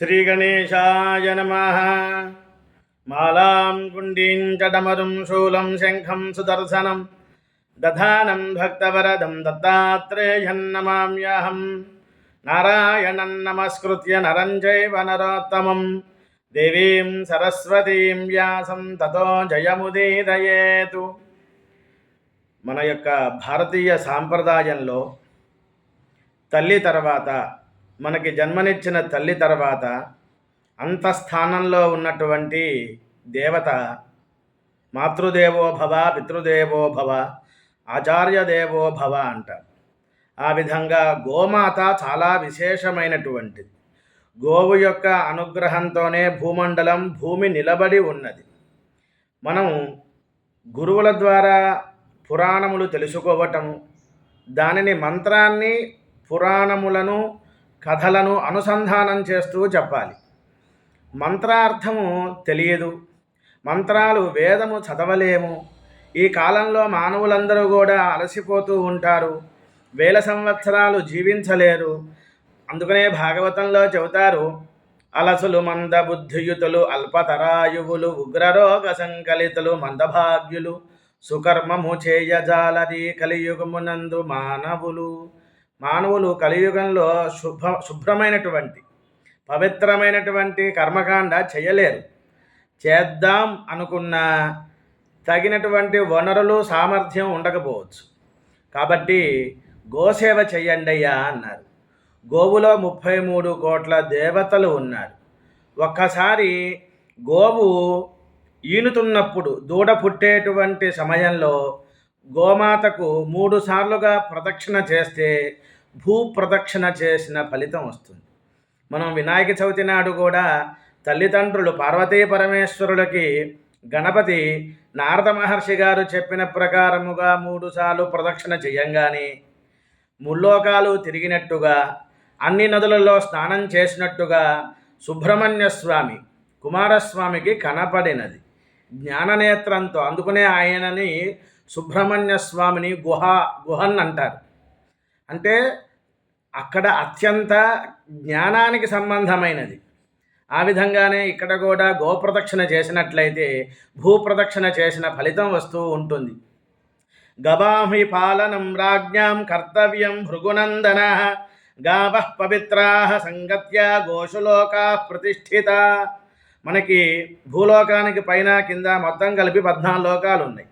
శ్రీగణేశాయ నమ మాలాం గుండీం చడమరుం శూలం శంఖం సుదర్శనం దధానం భక్తవరదం దత్తాత్రేయం నమామ్యహం నారాయణం నమస్కృత్య నరం చైవ నరోత్తమం దేవీం సరస్వతీం వ్యాసం తతో జయముదీదయేతు మన యొక్క భారతీయ సాంప్రదాయంలో తల్లి తర్వాత మనకి జన్మనిచ్చిన తల్లి తర్వాత అంతఃస్థానంలో ఉన్నటువంటి దేవత మాతృదేవో భవ పితృదేవో భవ ఆచార్య దేవో భవ అంటారు ఆ విధంగా గోమాత చాలా విశేషమైనటువంటిది. గోవు యొక్క అనుగ్రహంతోనే భూమండలం భూమి నిలబడి ఉన్నది. మనం గురువుల ద్వారా పురాణములు తెలుసుకోవటం దానిని మంత్రాన్ని పురాణములను కథలను అనుసంధానం చేస్తూ చెప్పాలి. మంత్రార్థము తెలియదు. మంత్రాలు వేదము చదవలేము. ఈ కాలంలో మానవులందరూ కూడా అలసిపోతూ ఉంటారు. వేల సంవత్సరాలు జీవించలేరు. అందుకనే భాగవతంలో చెబుతారు అలసులు మందబుద్ధియుతులు అల్పతరాయువులు ఉగ్రరోగ సంకలితులు మందభాగ్యులు సుకర్మము చేయజాలరి కలియుగమునందు మానవులు. మానవులు కలియుగంలో శుభ శుభ్రమైనటువంటి పవిత్రమైనటువంటి కర్మకాండ చేయలేరు. చేద్దాం అనుకున్న తగినటువంటి వనరులు సామర్థ్యం ఉండకపోవచ్చు. కాబట్టి గోసేవ చెయ్యండి అయ్యా అన్నారు. గోవులో ముప్పై మూడు కోట్ల దేవతలు ఉన్నారు. ఒక్కసారి గోవు ఈనుతున్నప్పుడు దూడ పుట్టేటువంటి సమయంలో గోమాతకు మూడు సార్లుగా ప్రదక్షిణ చేస్తే భూ ప్రదక్షిణ చేసిన ఫలితం వస్తుంది. మనం వినాయక చవితి నాడు కూడా తల్లిదండ్రులు పార్వతీ పరమేశ్వరులకి గణపతి నారద మహర్షి గారు చెప్పిన ప్రకారముగా మూడు సార్లు ప్రదక్షిణ చేయంగానే ముల్లోకాలు తిరిగినట్టుగా అన్ని నదులలో స్నానం చేసినట్టుగా సుబ్రహ్మణ్య స్వామి కుమారస్వామికి కనపడినది. జ్ఞాననేత్రంతో అందుకునే ఆయనని సుబ్రహ్మణ్య స్వామిని గుహ గుహన్ అంటారు. అంటే అక్కడ అత్యంత జ్ఞానానికి సంబంధమైనది. ఆ విధంగానే ఇక్కడ కూడా గోప్రదక్షిణ చేసినట్లయితే భూప్రదక్షిణ చేసిన ఫలితం వస్తూ ఉంటుంది. గవామి పాలనం రాజ్ఞాం కర్తవ్యం భృగునందన గావ పవిత్రా సంగత్యా గోషులోకా ప్రతిష్ఠిత. మనకి భూలోకానికి పైన కింద మొత్తం కలిపి పద్నాలుగు లోకాలు ఉన్నాయి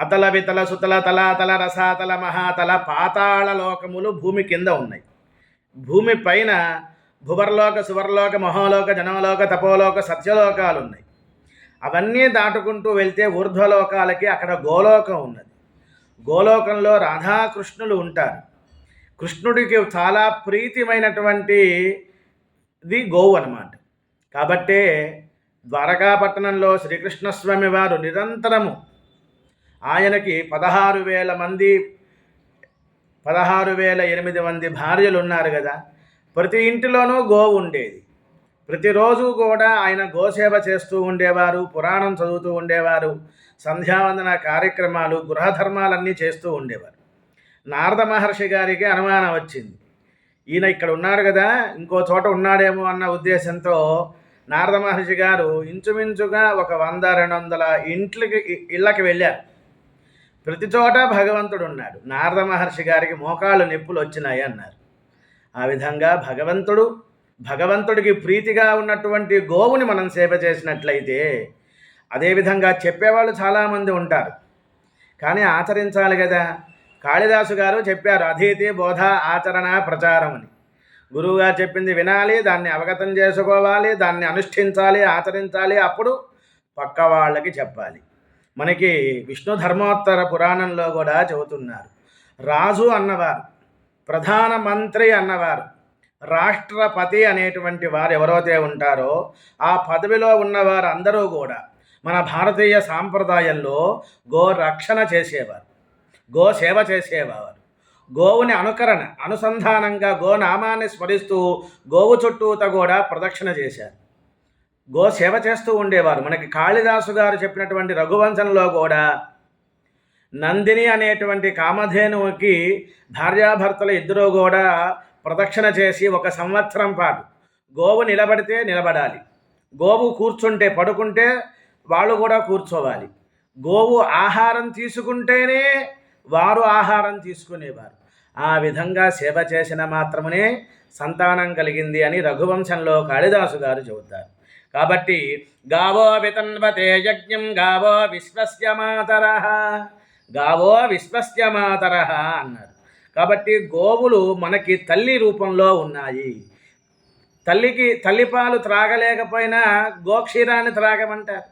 అతల వితల సుతల తల రసాతల మహాతల పాతాళ లోకములు భూమి కింద ఉన్నాయి. భూమి పైన భువర్లోక సువర్లోక మహోలోక జనమలోక తపోలోక సత్యలోకాలు ఉన్నాయి అవన్నీ దాటుకుంటూ వెళ్తే ఊర్ధ్వలోకాలకి అక్కడ గోలోకం ఉన్నది. గోలోకంలో రాధాకృష్ణులు ఉంటారు. కృష్ణుడికి చాలా ప్రీతిమైనటువంటిది గోవు అన్నమాట. కాబట్టే ద్వారకాపట్టణంలో శ్రీకృష్ణస్వామి వారు నిరంతరము ఆయనకి పదహారు వేల మంది పదహారు వేల ఎనిమిది మంది భార్యలు ఉన్నారు కదా. ప్రతి ఇంటిలోనూ గోవు ఉండేది. ప్రతిరోజు కూడా ఆయన గోసేవ చేస్తూ ఉండేవారు పురాణం చదువుతూ ఉండేవారు సంధ్యావందన కార్యక్రమాలు గృహధర్మాలన్నీ చేస్తూ ఉండేవారు. నారద మహర్షి గారికి అనుమానం వచ్చింది. ఈయన ఇక్కడ ఉన్నాడు కదా ఇంకో చోట ఉన్నాడేమో అన్న ఉద్దేశంతో నారద మహర్షి గారు ఇంచుమించుగా ఒక వంద రెండు వందల ఇంట్లకి ఇళ్ళకి వెళ్ళారు. ప్రతి చోట భగవంతుడు ఉన్నాడు. నారద మహర్షి గారికి మోకాళ్ళు నొప్పులు వచ్చినాయి అన్నారు. ఆ విధంగా భగవంతుడు భగవంతుడికి ప్రీతిగా ఉన్నటువంటి గోవుని మనం సేవ చేసినట్లయితే అదేవిధంగా చెప్పేవాళ్ళు చాలామంది ఉంటారు. కానీ ఆచరించాలి కదా. కాళిదాసు గారు చెప్పారు అధీతి బోధ ఆచరణ ప్రచారం అని. గురువుగారు చెప్పింది వినాలి దాన్ని అవగతం చేసుకోవాలి దాన్ని అనుష్ఠించాలి ఆచరించాలి అప్పుడు పక్క వాళ్ళకి చెప్పాలి. మనకి విష్ణు ధర్మోత్తర పురాణంలో కూడా చెబుతున్నారు. రాజు అన్నవారు ప్రధానమంత్రి అన్నవారు రాష్ట్రపతి అనేటువంటి వారు ఎవరైతే ఉంటారో ఆ పదవిలో ఉన్నవారు అందరూ కూడా మన భారతీయ సాంప్రదాయంలో గో రక్షణ చేసేవారు గో సేవ చేసేవారు. గోవుని అనుకరణ అనుసంధానంగా గోనామాన్ని స్మరిస్తూ గోవు చుట్టూత కూడా ప్రదక్షిణ చేశారు. గో సేవ చేస్తూ ఉండేవారు. మనకి కాళిదాసు గారు చెప్పినటువంటి రఘువంశంలో కూడా నందిని అనేటువంటి కామధేనువుకి భార్యాభర్తలు ఇద్దరూ కూడా ప్రదక్షిణ చేసి ఒక సంవత్సరం పాటు గోవు నిలబడితే నిలబడాలి. గోవు కూర్చుంటే పడుకుంటే వాళ్ళు కూడా కూర్చోవాలి. గోవు ఆహారం తీసుకుంటేనే వారు ఆహారం తీసుకునేవారు. ఆ విధంగా సేవ చేసిన మాత్రమే సంతానం కలిగింది అని రఘువంశంలో కాళిదాసు గారు చెబుతారు. కాబట్టి గావో వితన్వతే యజ్ఞం గావో విశ్వస్య మాతర గావో విశ్వస్య మాతర అన్నారు. కాబట్టి గోవులు మనకి తల్లి రూపంలో ఉన్నాయి. తల్లికి తల్లిపాలు త్రాగలేకపోయినా గోక్షీరాన్ని త్రాగమంటారు.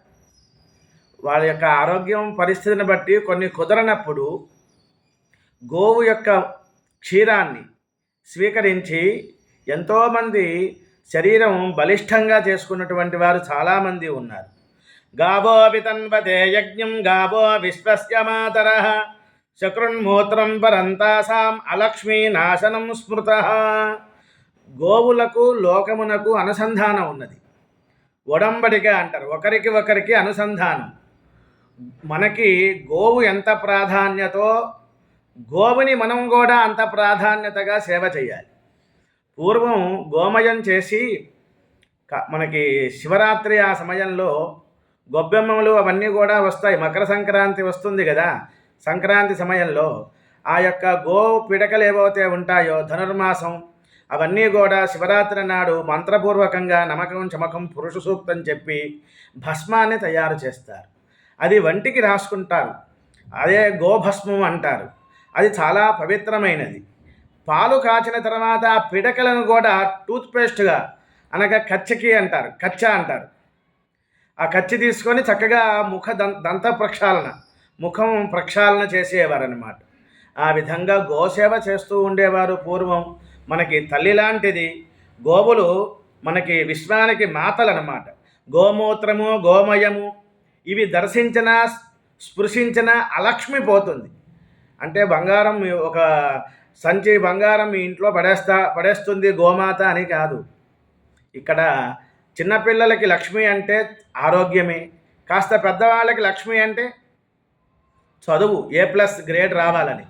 వాళ్ళ యొక్క ఆరోగ్యం పరిస్థితిని బట్టి కొన్ని కుదరనప్పుడు గోవు యొక్క క్షీరాన్ని స్వీకరించి ఎంతోమంది శరీరం బలిష్టంగా చేసుకున్నటువంటి వారు చాలామంది ఉన్నారు. గావో వితన్వతే యజ్ఞం గావో విశ్వస్య మాతర శకృన్మూత్రం పరంతాసాం అలక్ష్మీ నాశనం స్మృత. గోవులకు లోకమునకు అనుసంధానం ఉన్నది. ఒడంబడిక అంటారు. ఒకరికి ఒకరికి అనుసంధానం. మనకి గోవు ఎంత ప్రాధాన్యతో గోవుని మనం కూడా అంత ప్రాధాన్యతగా సేవ చేయాలి. పూర్వం గోమయం చేసి మనకి శివరాత్రి ఆ సమయంలో గొబ్బెమ్మలు అవన్నీ కూడా వస్తాయి. మకర సంక్రాంతి వస్తుంది కదా. సంక్రాంతి సమయంలో ఆ యొక్క గో పిడకలు ఏవైతే ఉంటాయో ధనుర్మాసం అవన్నీ కూడా శివరాత్రి నాడు మంత్రపూర్వకంగా నమకం చమకం పురుష సూక్తం చెప్పి భస్మాన్ని తయారు చేస్తారు. అది వంటికి రాసుకుంటారు. అదే గోభస్మం అంటారు. అది చాలా పవిత్రమైనది. పాలు కాచిన తర్వాత ఆ పిడకలను కూడా టూత్పేస్ట్గా అనగా కచ్చకి అంటారు కచ్చ అంటారు. ఆ కచ్చి తీసుకొని చక్కగా ముఖ దంత దంత ప్రక్షాళన ముఖం ప్రక్షాళన చేసేవారనమాట ఆ విధంగా గోసేవ చేస్తూ ఉండేవారు పూర్వం. మనకి తల్లి లాంటిది గోవులు మనకి విశ్వానికి మాతలనమాట గోమూత్రము గోమయము ఇవి దర్శించిన స్పృశించిన అలక్ష్మి పోతుంది. అంటే బంగారం ఒక సంచి బంగారం మీ ఇంట్లో పడేస్తా పడేస్తుంది గోమాత అని కాదు. ఇక్కడ చిన్నపిల్లలకి లక్ష్మి అంటే ఆరోగ్యమే కాస్త పెద్దవాళ్ళకి లక్ష్మి అంటే చదువు ఏ ప్లస్ గ్రేడ్ రావాలని.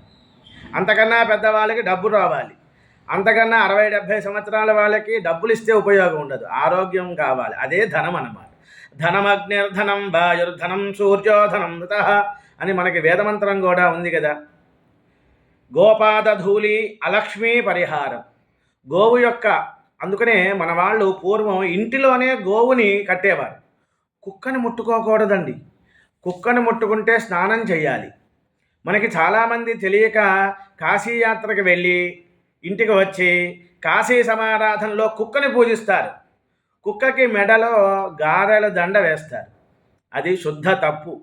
అంతకన్నా పెద్దవాళ్ళకి డబ్బు రావాలి. అంతకన్నా అరవై డెబ్భై సంవత్సరాల వాళ్ళకి డబ్బులు ఇస్తే ఉపయోగం ఉండదు ఆరోగ్యం కావాలి. అదే ధనం అన్నమాట. ధనమగ్నిర్ధనం వాయుర్ధనం సూర్యోధనం మృత అని మనకి వేదమంత్రం కూడా ఉంది కదా. గోపాదధూళి అలక్ష్మీ పరిహారం. గోవు యొక్క అందుకనే మన వాళ్ళు పూర్వం ఇంటిలోనే గోవుని కట్టేవారు. కుక్కని ముట్టుకోకూడదండి. కుక్కని ముట్టుకుంటే స్నానం చేయాలి మనకి చాలామంది తెలియక కాశీయాత్రకు వెళ్ళి ఇంటికి వచ్చి కాశీ సమారాధనలో కుక్కని పూజిస్తారు. కుక్కకి మెడలో గారెల దండ వేస్తారు. అది శుద్ధ తప్పు.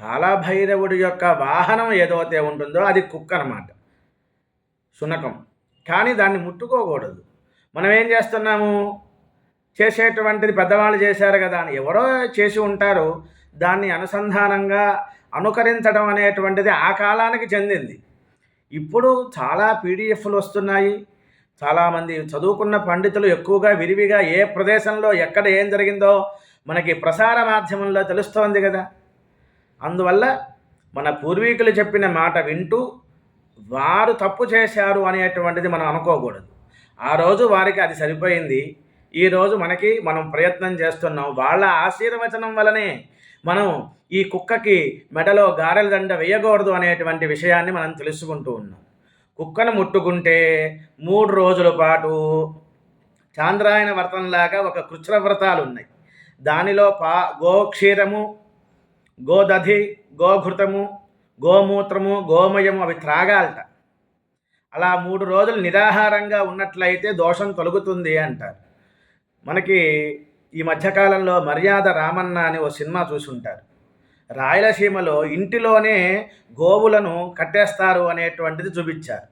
కాలభైరవుడి యొక్క వాహనం ఏదైతే ఉంటుందో అది కుక్క అనమాట శునకం. కానీ దాన్ని ముట్టుకోకూడదు. మనం ఏం చేస్తున్నాము? చేసేటువంటిది పెద్దవాళ్ళు చేశారు కదా అని ఎవరో చేసి ఉంటారు. దాన్ని అనుసంధానంగా అనుకరించడం అనేటువంటిది ఆ కాలానికి చెందింది. ఇప్పుడు చాలా పీడిఎఫ్లు వస్తున్నాయి. చాలామంది చదువుకున్న పండితులు ఎక్కువగా విరివిగా ఏ ప్రదేశంలో ఎక్కడ ఏం జరిగిందో మనకి ప్రసార మాధ్యమంలో తెలుస్తోంది కదా. అందువల్ల మన పూర్వీకులు చెప్పిన మాట వింటూ వారు తప్పు చేశారు అనేటువంటిది మనం అనుకోకూడదు. ఆ రోజు వారికి అది సరిపోయింది. ఈ రోజు మనకి మనం ప్రయత్నం చేస్తున్నాం. వాళ్ళ ఆశీర్వచనం వలనే మనం ఈ కుక్కకి మెడలో గారెల దండ వేయకూడదు అనేటువంటి విషయాన్ని మనం తెలుసుకుంటూ ఉన్నాం. కుక్కను ముట్టుకుంటే మూడు రోజుల పాటు చాంద్రాయణ వ్రతంలాగా ఒక కృచ్ర వ్రతాలు ఉన్నాయి దానిలో పా గోక్షీరము గోదధి గోఘృతము గోమూత్రము గోమయము అవి త్రాగాలట. అలా మూడు రోజులు నిరాహారంగా ఉన్నట్లయితే దోషం తొలగుతుంది అంటారు. మనకి ఈ మధ్యకాలంలో మర్యాద రామన్న అని ఓ సినిమా చూసుంటారు. రాయలసీమలో ఇంటిలోనే గోవులను కట్టేస్తారు అనేటువంటిది చూపించారు.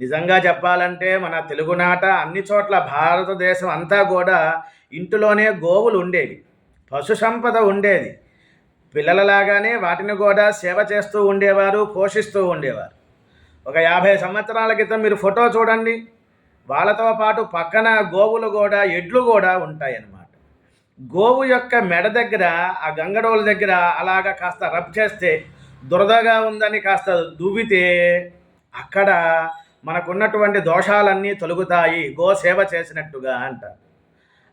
నిజంగా చెప్పాలంటే మన తెలుగునాట అన్ని చోట్ల భారతదేశం అంతా కూడా ఇంటిలోనే గోవులు ఉండేవి. పశు సంపద ఉండేది. పిల్లలలాగానే వాటిని కూడా సేవ చేస్తూ ఉండేవారు పోషిస్తూ ఉండేవారు. ఒక యాభై సంవత్సరాల క్రితం మీరు ఫోటో చూడండి. వాళ్ళతో పాటు పక్కన గోవులు కూడా ఎడ్లు కూడా ఉంటాయన్నమాట. గోవు యొక్క మెడ దగ్గర ఆ గంగడోల దగ్గర అలాగా కాస్త రబ్ చేస్తే దురదగా ఉందని కాస్త దువ్వితే అక్కడ మనకున్నటువంటి దోషాలన్నీ తొలుగుతాయి. గో సేవ చేసినట్టుగా అంటారు.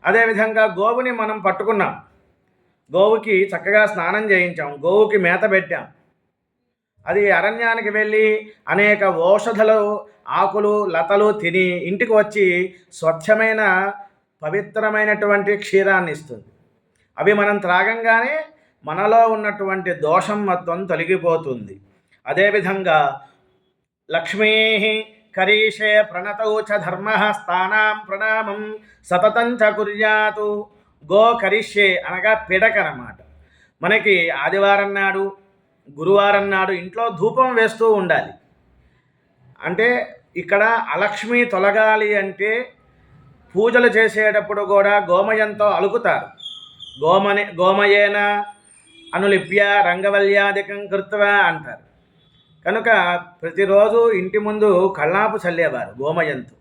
అదేవిధంగా గోవుని మనం పట్టుకున్నాం. గోవుకి చక్కగా స్నానం చేయించాం గోవుకి మేత పెట్టాం. అది అరణ్యానికి వెళ్ళి అనేక ఔషధలు ఆకులు లతలు తిని ఇంటికి వచ్చి స్వచ్ఛమైన పవిత్రమైనటువంటి క్షీరాన్ని ఇస్తుంది. అవి మనం త్రాగంగానే మనలో ఉన్నటువంటి దోషం మొత్తం తొలగిపోతుంది. అదేవిధంగా లక్ష్మీ కరీషే ప్రణతౌ చ ధర్మ స్థానాం ప్రణామం సతతం చ కుర్యాతు గో కరిష్యే అనగా పిడకనమాట. మనకి ఆదివారం నాడు గురువారం నాడు ఇంట్లో ధూపం వేస్తూ ఉండాలి. అంటే ఇక్కడ అలక్ష్మి తొలగాలి అంటే పూజలు చేసేటప్పుడు కూడా గోమయంతో అలుకుతారు. గోమని గోమయేన అనులిప్య రంగవల్యాధికం కృత్వ అంటారు. కనుక ప్రతిరోజు ఇంటి ముందు కళ్ళాపు చల్లేవారు గోమయంతో.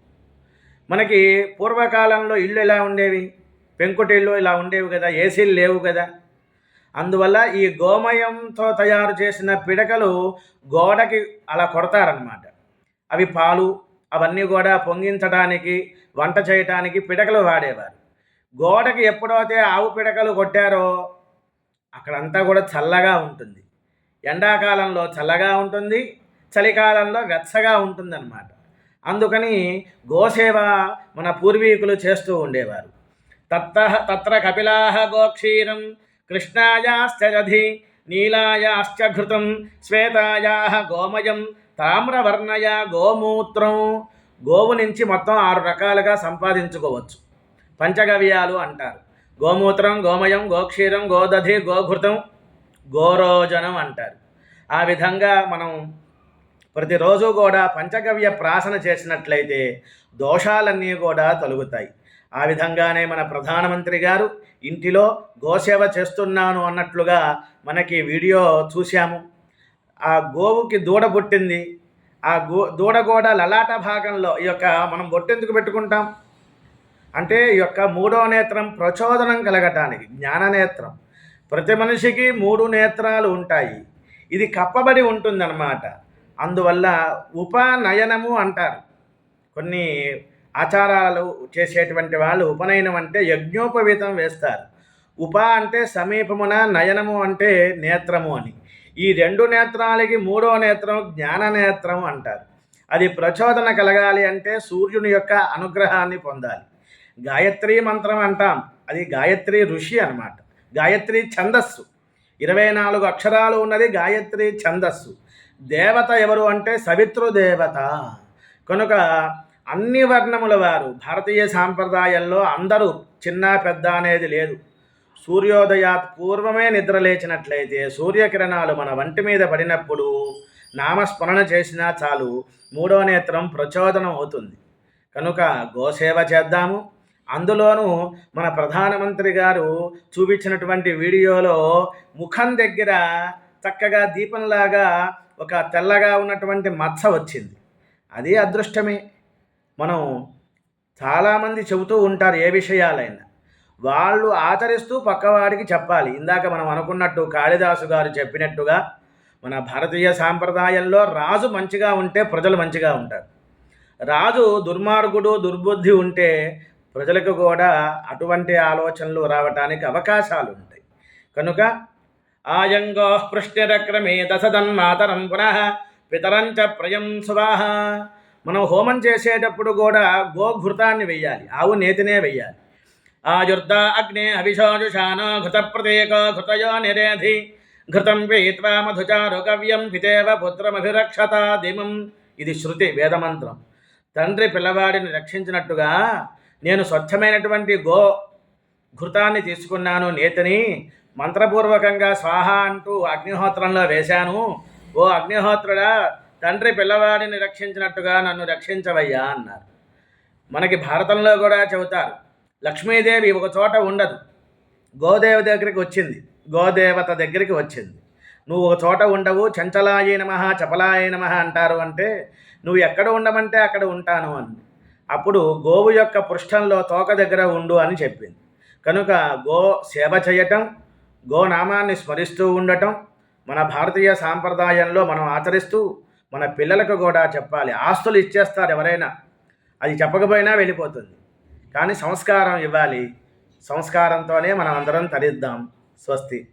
మనకి పూర్వకాలంలో ఇళ్ళు ఎలా ఉండేవి? పెంకుటిళ్ళు ఇలా ఉండేవి కదా ఏసీలు లేవు కదా. అందువల్ల ఈ గోమయంతో తయారు చేసిన పిడకలు గోడకి అలా కొడతారనమాట అవి పాలు అవన్నీ కూడా పొంగించడానికి వంట చేయటానికి పిడకలు వాడేవారు. గోడకి ఎప్పుడైతే ఆవు పిడకలు కొట్టారో అక్కడంతా కూడా చల్లగా ఉంటుంది. ఎండాకాలంలో చల్లగా ఉంటుంది చలికాలంలో వెచ్చగా ఉంటుందన్నమాట. అందుకని గోసేవ మన పూర్వీకులు చేస్తూ ఉండేవారు. తత్త తత్ర కపిలాహ గోక్షీరం కృష్ణాయాశ్చ రథి నీలాయాశ్చ ఘృతం శ్వేతాయా గోమయం తామ్రవర్ణయ గోమూత్రం. గోవు నుంచి మొత్తం ఆరు రకాలుగా సంపాదించుకోవచ్చు. పంచగవ్యాలు అంటారు. గోమూత్రం గోమయం గోక్షీరం గోదధి గోఘృతం గోరోజనం అంటారు. ఆ విధంగా మనం ప్రతిరోజు కూడా పంచగవ్య ప్రాసన చేసినట్లయితే దోషాలన్నీ కూడా తొలుగుతాయి. ఆ విధంగానే మన ప్రధానమంత్రి గారు ఇంటిలో గోసేవ చేస్తున్నాను అన్నట్లుగా మనకి వీడియో చూశాము. ఆ గోవుకి దూడ పుట్టింది. ఆ గో దూడ కూడా లలాట భాగంలో ఈ యొక్క మనం బొట్టెందుకు పెట్టుకుంటాం? అంటే ఈ యొక్క మూడో నేత్రం ప్రచోదనం కలగటానికి జ్ఞాన నేత్రం. ప్రతి మనిషికి మూడు నేత్రాలు ఉంటాయి. ఇది కప్పబడి ఉంటుందన్నమాట. అందువల్ల ఉపనయనము అంటారు. కొన్ని ఆచారాలు చేసేటువంటి వాళ్ళు ఉపనయనం అంటే యజ్ఞోపవీతం వేస్తారు. ఉప అంటే సమీపమున నయనము అంటే నేత్రము అని. ఈ రెండు నేత్రాలకి మూడో నేత్రం జ్ఞాన నేత్రం అంటారు. అది ప్రచోదన కలగాలి అంటే సూర్యుని యొక్క అనుగ్రహాన్ని పొందాలి. గాయత్రి మంత్రం అంటాం. అది గాయత్రి ఋషి అనమాట గాయత్రి ఛందస్సు. ఇరవై నాలుగు అక్షరాలు ఉన్నది గాయత్రి ఛందస్సు. దేవత ఎవరు అంటే సవితృదేవత కనుక అన్ని వర్ణముల వారు భారతీయ సాంప్రదాయంలో అందరూ చిన్న పెద్ద అనేది లేదు. సూర్యోదయాత్ పూర్వమే నిద్ర లేచినట్లయితే సూర్యకిరణాలు మన వంటి మీద పడినప్పుడు నామస్మరణ చేసినా చాలు మూడో నేత్రం ప్రచోదనం అవుతుంది. కనుక గోసేవ చేద్దాము. అందులోనూ మన ప్రధానమంత్రి గారు చూపించినటువంటి వీడియోలో ముఖం దగ్గర చక్కగా దీపంలాగా ఒక తెల్లగా ఉన్నటువంటి మచ్చ వచ్చింది. అది అదృష్టమే. మనం చాలామంది చెబుతూ ఉంటారు ఏ విషయాలైనా. వాళ్ళు ఆచరిస్తూ పక్కవాడికి చెప్పాలి. ఇందాక మనం అనుకున్నట్టు కాళిదాసు గారు చెప్పినట్టుగా మన భారతీయ సాంప్రదాయంలో రాజు మంచిగా ఉంటే ప్రజలు మంచిగా ఉంటారు. రాజు దుర్మార్గుడు దుర్బుద్ధి ఉంటే ప్రజలకు కూడా అటువంటి ఆలోచనలు రావటానికి అవకాశాలు ఉంటాయి. కనుక ఆయంగో పృష్టిరక్రమే దశదన్మాతరం పునః పితరంచ ప్రయం సువాహ. మనం హోమం చేసేటప్పుడు కూడా గోఘృతాన్ని వెయ్యాలి ఆవు నేతినే వెయ్యాలి. ఆయుర్ద అగ్నే అభిషోజుషాన ఘృత ప్రతీక ఘృతయో నిరేధి ఘృతం పీత్వా మధుచారు కవ్యం పితేవ పుత్రమభిరక్షత దిమం. ఇది శృతి వేదమంత్రం. తండ్రి పిల్లవాడిని రక్షించినట్టుగా నేను స్వచ్ఛమైనటువంటి గో ఘృతాన్ని తీసుకున్నాను నేతని మంత్రపూర్వకంగా స్వాహ అంటూ అగ్నిహోత్రంలో వేశాను. ఓ అగ్నిహోత్రుడా తండ్రి పిల్లవాడిని రక్షించినట్టుగా నన్ను రక్షించవయ్యా అన్నారు. మనకి భారతంలో కూడా చెబుతారు లక్ష్మీదేవి ఒక చోట ఉండదు గోదేవి దగ్గరికి వచ్చింది గోదేవత దగ్గరికి వచ్చింది. నువ్వు ఒక చోట ఉండవు చంచలాయ నమ చపలాయ నమ అంటారు అంటే నువ్వు ఎక్కడ ఉండమంటే అక్కడ ఉంటాను అంది. అప్పుడు గోవు యొక్క పృష్ఠంలో తోక దగ్గర ఉండు అని చెప్పింది. కనుక గో సేవ చేయటం గోనామాన్ని స్మరిస్తూ ఉండటం మన భారతీయ సాంప్రదాయంలో మనం ఆచరిస్తూ మన పిల్లలకు కూడా చెప్పాలి. ఆస్తులు ఇచ్చేస్తారు ఎవరైనా. అది చెప్పకపోయినా వెళ్ళిపోతుంది. కానీ సంస్కారం ఇవ్వాలి. సంస్కారంతోనే మనం అందరం తరిద్దాం. స్వస్తి.